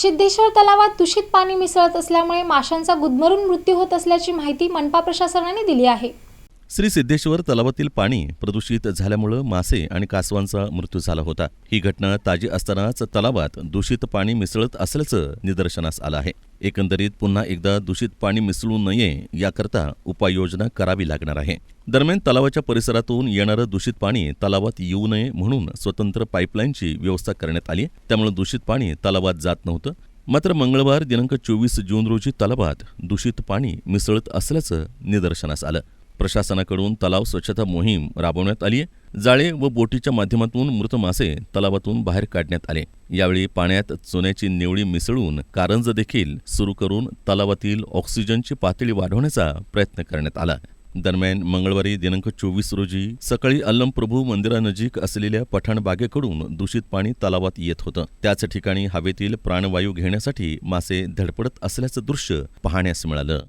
सिद्धेश्वर तलावात दूषित पाणी मिसळत असल्यामुळे माशांचा गुदमरून मृत्यू होत असल्याची माहिती मनपा प्रशासनाने दिली आहे. श्री सिद्धेश्वर तलावातील पाणी प्रदूषित झाल्यामुळं मासे आणि कासवांचा मृत्यू झाला होता. ही घटना ताजी असतानाच तलावात दूषित पाणी मिसळत असल्याचं निदर्शनास आलं आहे. एकंदरीत पुन्हा एकदा दूषित पाणी मिसळू नये याकरता उपाययोजना करावी लागणार आहे. दरम्यान तलावाच्या परिसरातून येणारं दूषित पाणी तलावात येऊ नये म्हणून स्वतंत्र पाईपलाईनची व्यवस्था करण्यात आली. त्यामुळे दूषित पाणी तलावात जात नव्हतं. मात्र मंगळवार दिनांक चोवीस जून रोजी तलावात दूषित पाणी मिसळत असल्याचं निदर्शनास आलं. प्रशासनाकडून तलाव स्वच्छता मोहीम राबवण्यात आली आहे जाळे व बोटीच्या माध्यमातून मृत मासे तलावातून बाहेर काढण्यात आले. यावेळी पाण्यात चुन्याची निवळी मिसळून कारंज देखील सुरू करून तलावातील ऑक्सिजनची पातळी वाढवण्याचा प्रयत्न करण्यात आला. दरम्यान मंगळवारी दिनांक चोवीस रोजी सकाळी अल्लमप्रभू मंदिरानजीक असलेल्या पठाणबागेकडून दूषित पाणी तलावात येत होतं. त्याच ठिकाणी हवेतील प्राणवायू घेण्यासाठी मासे धडपडत असल्याचं दृश्य पाहण्यास मिळालं.